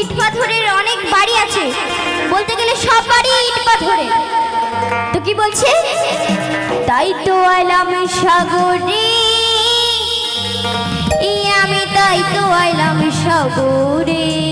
ইট পাথরের অনেক বাড়ি আছে। বলতে গেলে সব বাড়ি ইট পাথরে তো কি বলছে? তাই তো আইলাম সাগরে। আমি তাই তো আইলাম সাগরে।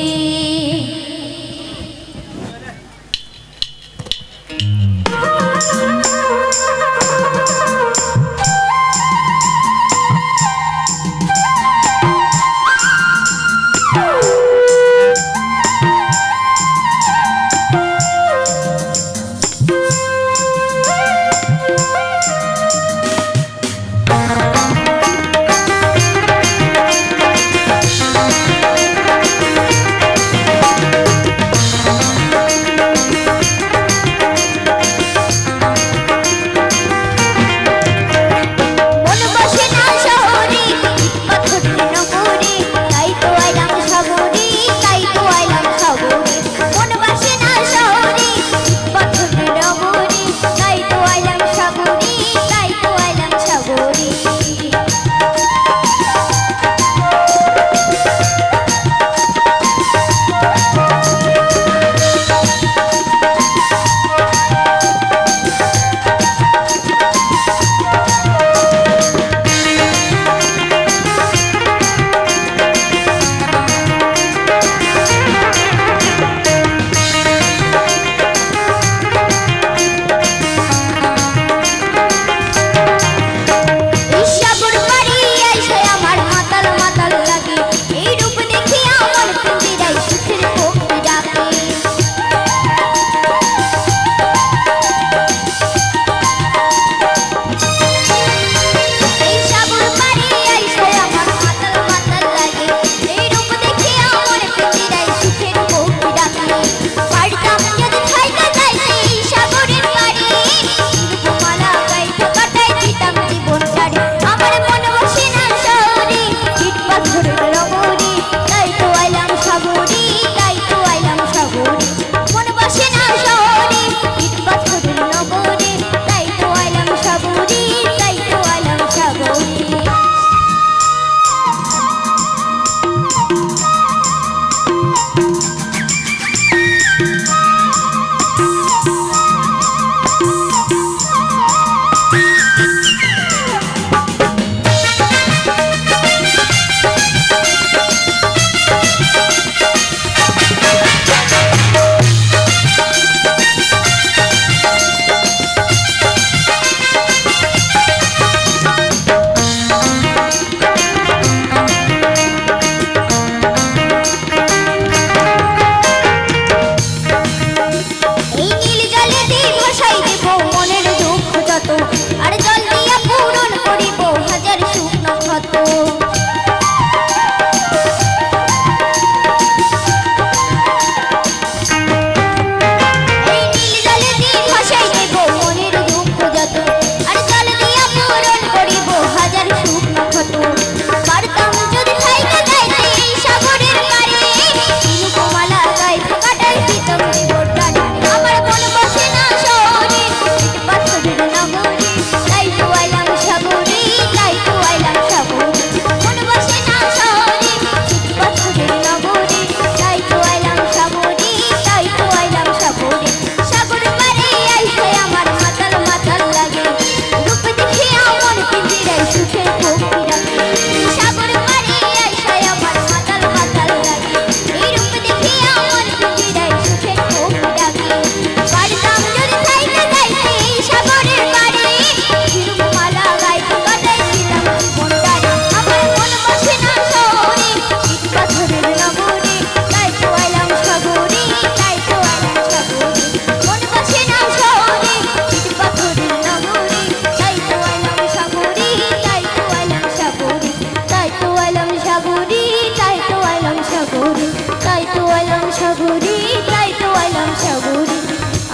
তাই তো আলাম সাগরি, তাই তো আলাম সাগরি।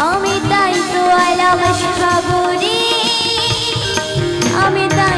আমি তাই তো আলাম সাগরি। আমি তাই